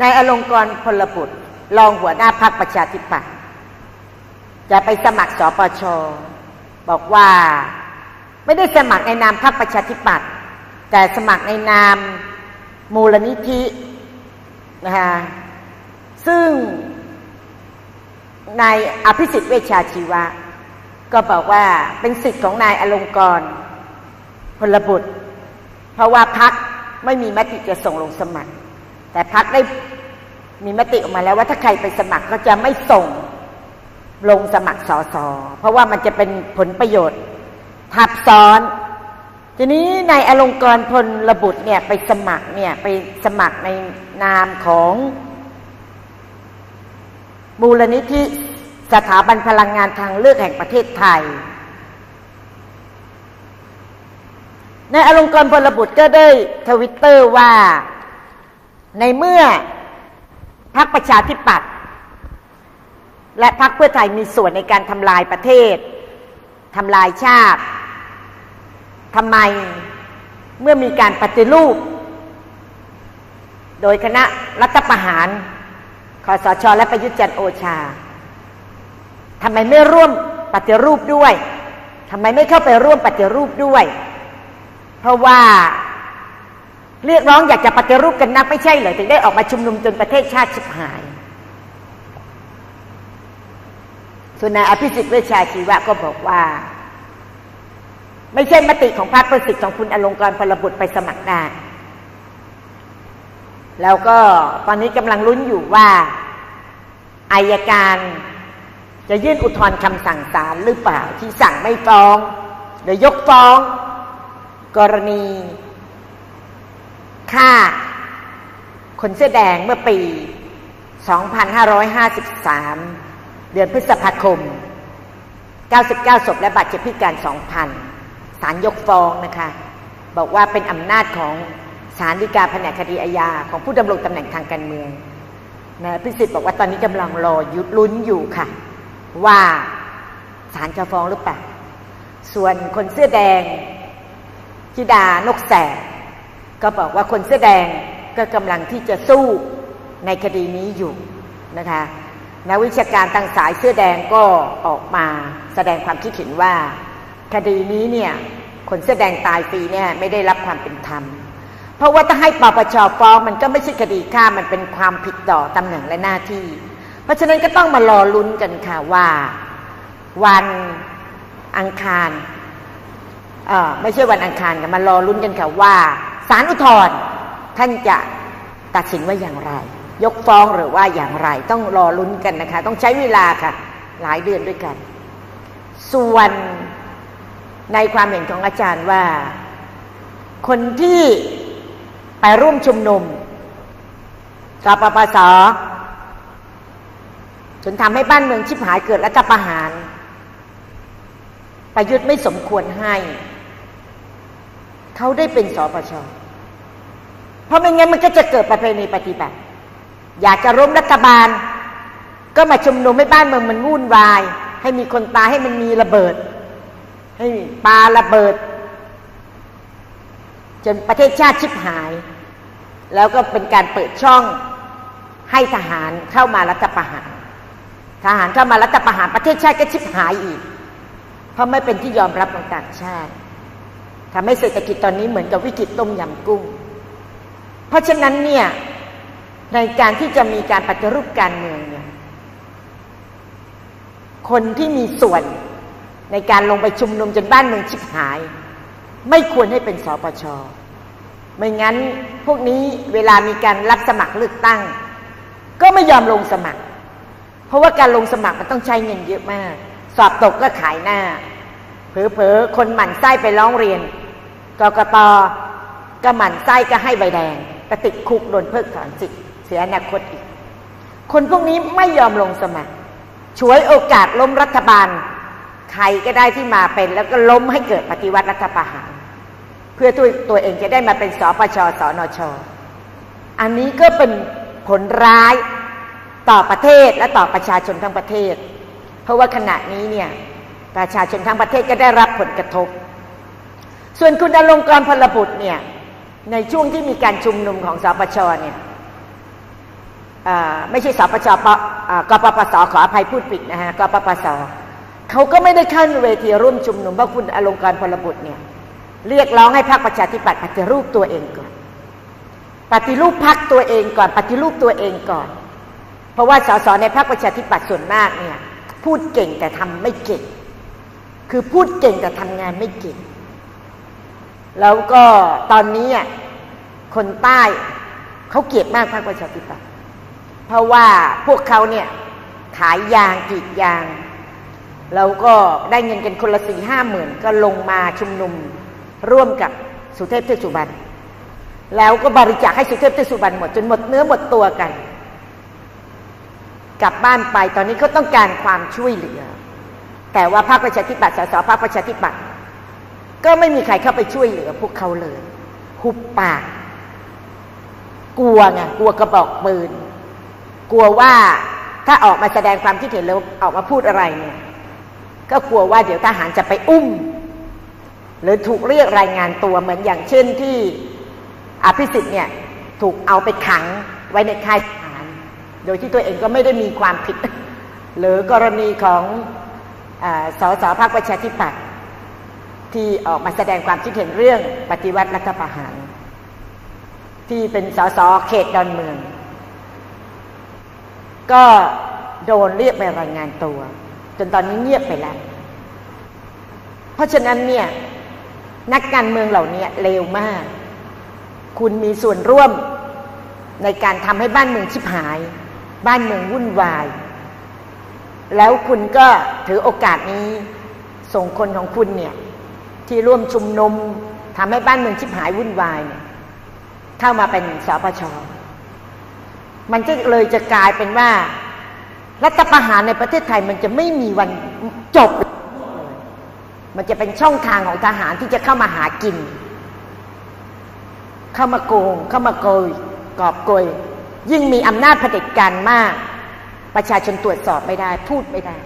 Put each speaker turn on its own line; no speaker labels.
นายอลงกรณ์พลบุตรรองหัวหน้าพรรคประชาธิปัตย์จะไปสมัครสปชบอกว่าไม่ได้สมัครในนามพรรคประชาธิปัตย์แต่สมัครในนามมูลนิธินะคะซึ่งนายอภิสิทธิ์เวชชาชีวะ ก็บอกว่าเป็นสิทธิ์ของนายอลงกรณ์พลบุตร เพราะว่าพักไม่มีมติจะส่งลงสมัคร แต่พักได้มีมติออกมาแล้วว่าถ้าใครไปสมัครก็จะไม่ส่งลงสมัครสอสอเพราะว่ามันจะเป็นผลประโยชน์ทับซ้อน ทีนี้นายอลงกรณ์พลระบุตรเนี่ยไปสมัครเนี่ยไปสมัครในนามของมูลนิธิสถาบันพลังงานทางเลือกแห่งประเทศไทยในอลงกรณ์พลบุตรก็ได้ทวิตเตอร์ว่า ในเมื่อพรรคประชาธิปัตย์และพรรคเพื่อไทยมีส่วนในการทำลายประเทศทำลายชาติทำไมเมื่อมีการปฏิรูป โดยคณะรัฐประหารคอสชและประยุทธ์จันโอชาทำไมไม่ร่วมปฏิรูปด้วยทำไมไม่เข้าไปร่วมปฏิรูปด้วย เพราะว่า เรียกร้องอยากจะปฏิรูปกันนักไม่ใช่เหรอถึงได้ออกมาชุมนุมจนประเทศชาติชิบหาย ส่วนนายอภิสิทธิ์เวชชาชีวะก็บอกว่า ไม่ใช่มติของพรรคประสิทธิ์ของคุณอลงกรพลบุตรไปสมัครได้แล้วก็ตอนนี้กำลังลุ้นอยู่ว่าอายการจะยื่นอุทธรณ์คำสั่งศาลหรือเปล่าที่สั่งไม่ฟ้อง หรือยกฟ้อง กรณี ฆ่า คนเสื้อแดงเมื่อปี 2553 เดือนพฤษภาคม 99 ศพและบาดเจ็บพิการ 2,000 ศาลยกฟ้องนะคะ บอกว่าเป็นอำนาจของศาลฎีกาแผนกคดีอาญาของผู้ดำรงตำแหน่งทางการเมืองนะพิสิทธิ์บอกว่าตอนนี้กำลังรอยุดลุ้นอยู่ค่ะ ว่าศาลจะฟ้องหรือเปล่า ส่วนคนเสื้อแดงชิดานกแสก ก็บอกว่าคนเสื้อแดงก็กำลังที่จะสู้ในคดีนี้อยู่นะคะนักวิชาการต่างสายเสื้อแดงก็ออกมาแสดงความคิดเห็นว่า คดีนี้เนี่ยคนเสื้อแดงตายฟรีเนี่ยไม่ได้รับความเป็นธรรม เพราะว่าถ้าให้ปปชฟ้องมันก็ไม่ใช่คดีฆ่ามันเป็นความผิดต่อตำแหน่งและหน้าที่ เพราะฉะนั้นก็ต้องมารอลุ้นกันค่ะว่าวันอังคารเออไม่ใช่วันอังคารกันมารอลุ้นกันค่ะว่า ศาลอุทธรณ์ท่านจะตัดสินว่าอย่างไร ยกฟ้องหรือว่าอย่างไร ต้องรอลุ้นกันนะคะ ต้องใช้เวลาค่ะ หลายเดือนด้วยกัน ส่วนในความเห็นของอาจารย์ว่า คนที่ไปร่วมชุมนุมกปปสจนทำให้บ้านเมืองชิบหายเกิดรัฐประหาร ประยุทธ์ไม่สมควรให้ เขาได้เป็นสปชเพราะไม่งั้นมันก็จะเกิดประเพณีปฏิบัติ อยากจะร่มรัฐบาล ก็มาชุมนุมให้บ้านเมืองมันวุ่นวาย ให้มีคนตายให้มันมีระเบิด ให้ปาระเบิด จนประเทศชาติชิบหาย แล้วก็เป็นการเปิดช่องให้ทหารเข้ามารัฐประหาร ทหารเข้ามารัฐประหารประเทศชาติก็ชิบหายอีก เพราะไม่เป็นที่ยอมรับของต่างชาติ ทำให้เศรษฐกิจตอนนี้เหมือนกับวิกฤตต้มยำกุ้ง เพราะฉะนั้นเนี่ยในการที่จะมีการปฏิรูปการเมืองเนี่ยคนที่มีส่วนในการลงไปชุมนุมจนบ้านเมืองชิบหาย ไม่ควรให้เป็นสปช ไม่งั้นพวกนี้เวลามีการรับสมัครเลือกตั้ง ก็ไม่ยอมลงสมัคร เพราะว่าการลงสมัครมันต้องใช้เงินเยอะมาก สอบตกก็ขายหน้า เผลอๆคนหมั่นไส้ไปร้องเรียนกกตก็หมั่นไส้ก็ให้ใบแดงไปติดคุกโดนเพิกถอนสิทธิ์เสียอนาคตอีก คนพวกนี้ไม่ยอมลงสมัครฉวยโอกาสล้มรัฐบาล ใครก็ได้ที่มาเป็น แล้วก็ล้มให้เกิดปฏิวัติรัฐประหาร เพื่อตัวตัวเองจะได้มาเป็นสปชสนช อันนี้ก็เป็นผลร้ายต่อประเทศและต่อประชาชนทั้งประเทศ เพราะว่าขณะนี้เนี่ย ประชาชนทั้งประเทศก็ได้รับผลกระทบ ส่วนคุณอลงกรพลบุตรเนี่ยในช่วงที่มีการชุมนุมของสปชเนี่ยไม่ใช่สปชปกปปสขออภัยพูดผิดนะฮะกปปสเขาก็ไม่ได้ขึ้นเวทีร่วมชุมนุมเพราะคุณอลงการพลบุตรเนี่ยเรียกร้องให้พรรคประชาธิปัตย์ปฏิรูปตัวเองก่อน ปฏิรูปพรรคตัวเองก่อน ปฏิรูปตัวเองก่อน เพราะว่าสสในพรรคประชาธิปัตย์ส่วนมากเนี่ยพูดเก่งแต่ทำไม่เก่ง คือพูดเก่งแต่ทำงานไม่เก่ง แล้วก็ตอนนี้คนใต้เขาเกลียดมากพรรคประชาธิปัตย์เพราะว่าพวกเขาเนี่ยขายยางกรีดยาง แล้วก็ได้เงินกันคนละสี่ห้าหมื่นก็ลงมาชุมนุมร่วมกับสุเทพเทสุบันแล้วก็บริจาคให้สุเทพเทสุบันหมดจนหมดเนื้อหมดตัวกัน กลับบ้านไปตอนนี้เขาต้องการความช่วยเหลือ แต่ว่าพรรคประชาธิปัตย์สสพรรคประชาธิปัตย์ก็ไม่มีใครเข้าไปช่วยเหลือพวกเขาเลย หุบปาก กลัวไงกลัวกระบอกปืน กลัวว่าถ้าออกมาแสดงความคิดเห็นแล้วออกมาพูดอะไรเนี่ย ก็กลัวว่าเดี๋ยวทหารจะไปอุ้ม หรือถูกเรียกรายงานตัวเหมือนอย่างเช่นที่อภิสิทธิ์เนี่ยถูกเอาไปขังไว้ในค่ายทหาร โดยที่ตัวเองก็ไม่ได้มีความผิด หรือกรณีของ สสพรรคประชาธิปัตย์ที่ออกมาแสดงความคิดเห็นเรื่องปฏิวัติรัฐประหาร ที่เป็นสสเขตดอนเมือง ก็โดนเรียกไปรายงานตัว จนตอนนี้เงียบไปแล้ว เพราะฉะนั้นเนี่ยนักการเมืองเหล่านี้เลวมาก คุณมีส่วนร่วมในการทำให้บ้านเมืองชิบหาย บ้านเมืองวุ่นวาย แล้วคุณก็ถือโอกาสนี้ส่งคนของคุณเนี่ย ที่ร่วมชุมนุมทำให้บ้านเมืองชิบหายวุ่นวายเนี่ยเข้ามาเป็นสปชมันจะเลยจะกลายเป็นว่า รัฐประหารในประเทศไทยมันจะไม่มีวันจบ มันจะเป็นช่องทางของทหารที่จะเข้ามาหากิน เข้ามาโกง เข้ามาโกยกอบโกย ยิ่งมีอำนาจเผด็จการมาก ประชาชนตรวจสอบไม่ได้ พูดไม่ได้